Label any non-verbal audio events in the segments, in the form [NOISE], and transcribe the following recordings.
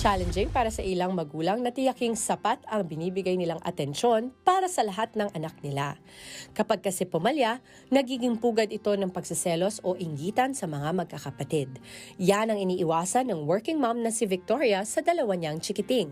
Challenging para sa ilang magulang na tiyaking sapat ang binibigay nilang atensyon para sa lahat ng anak nila. Kapag kasi pumalya, nagiging pugad ito ng pagsiselos o inggitan sa mga magkakapatid. Yan ang iniiwasan ng working mom na si Victoria sa dalawa niyang chikiting.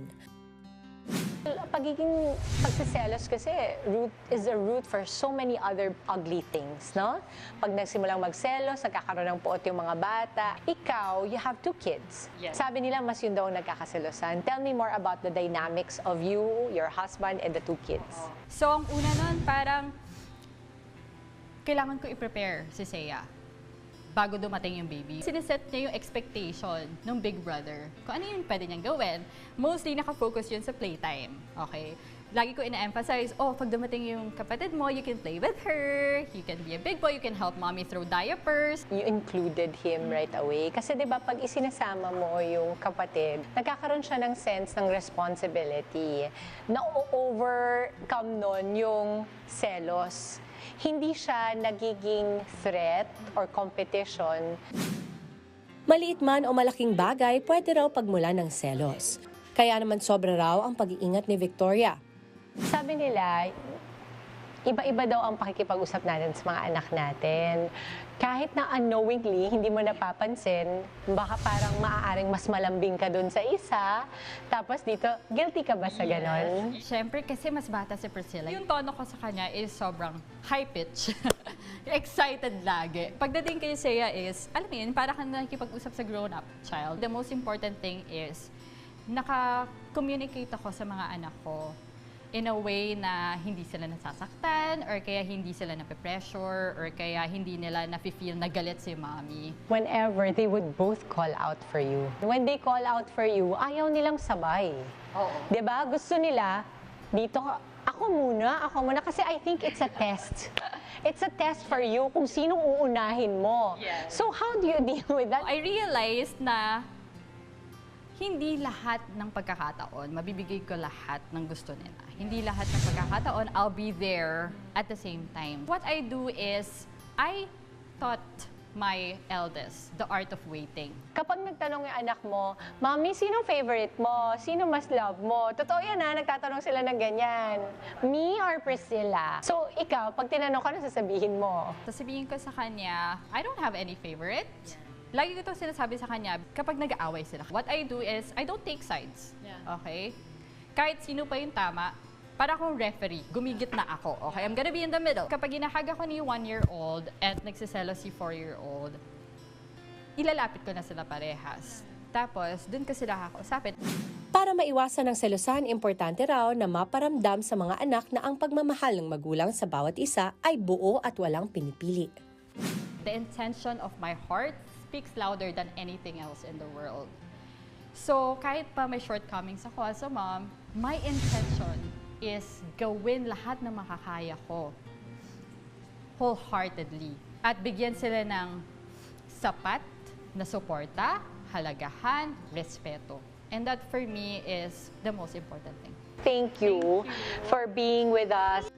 Pagiging pagsiselos kasi root is a root for so many other ugly things, no? Pag nagsimulang magselos, nagkakaroon ng puot yung mga bata. Ikaw, you have two kids. Yes. Sabi nila, mas yun daw ang nagkakaselosan. Tell me more about the dynamics of you, your husband, and the two kids. So, ang una nun, parang kailangan ko i-prepare si Seiya bago dumating yung baby. Siniset niya yung expectation ng big brother. Kung ano yung pwede niyang gawin. Mostly nakafocus yun sa playtime. Okay? Lagi ko ina-emphasize, oh, pag dumating yung kapatid mo, you can play with her, you can be a big boy, you can help mommy throw diapers. You included him right away. Kasi di ba pag isinasama mo yung kapatid, nagkakaroon siya ng sense ng responsibility na overcome nun yung selos. Hindi siya nagiging threat or competition. Maliit man o malaking bagay, pwede raw pagmula ng selos. Kaya naman sobra raw ang pag-iingat ni Victoria. Sabi nila, iba-iba daw ang pakikipag-usap natin sa mga anak natin. Kahit na unknowingly, hindi mo napapansin, baka parang maaaring mas malambing ka dun sa isa. Tapos dito, guilty ka ba sa ganon? Siyempre, kasi mas bata si Priscilla. Yung tono ko sa kanya is sobrang high pitch. [LAUGHS] Excited lagi. Pagdating kay Seiya is, alam mo yun, para kang nakikipag-usap sa grown-up child. The most important thing is, naka-communicate ako sa mga anak ko in a way na hindi sila nasasaktan or kaya hindi sila nape-pressure or kaya hindi nila nafe-feel na galit si mommy. Whenever they would both call out for you. When they call out for you, ayaw nilang sabay. Oo. 'Di ba? Gusto nila, dito, ako muna, ako muna. Kasi I think it's a test. It's a test for you kung sinong uunahin mo. Yes. So how do you [LAUGHS] deal with that? I realized na hindi lahat ng pagkakataon, mabibigay ko lahat ng gusto nila. Hindi lahat ng pagkakataon, I'll be there at the same time. What I do is, I taught my eldest the art of waiting. Kapag nagtanong yung anak mo, Mami, sinong favorite mo? Sino mas love mo? Totoo yan ha, nagtatanong sila ng ganyan. Me or Priscilla? So, ikaw, pag tinanong ka, ano sasabihin mo? Sasabihin ko sa kanya, I don't have any favorite. Lagi ko ito sinasabi sa kanya kapag nag-aaway sila. What I do is, I don't take sides. Okay? Kahit sino pa yung tama, para akong referee, gumigit na ako. Okay? I'm gonna be in the middle. Kapag inahag ako ni one-year-old at nagsiselo si four-year-old, ilalapit ko na sila parehas. Tapos, dun ko sila kakausapin. Para maiwasan ng selosan, importante raw na maparamdam sa mga anak na ang pagmamahal ng magulang sa bawat isa ay buo at walang pinipili. the intention of my heart speaks louder than anything else in the world. So, kahit pa may shortcomings ako as a mom, my intention is gawin lahat ng makakaya ko wholeheartedly at bigyan sila ng sapat na suporta, halagahan, respeto. And that for me is the most important thing. Thank you for being with us.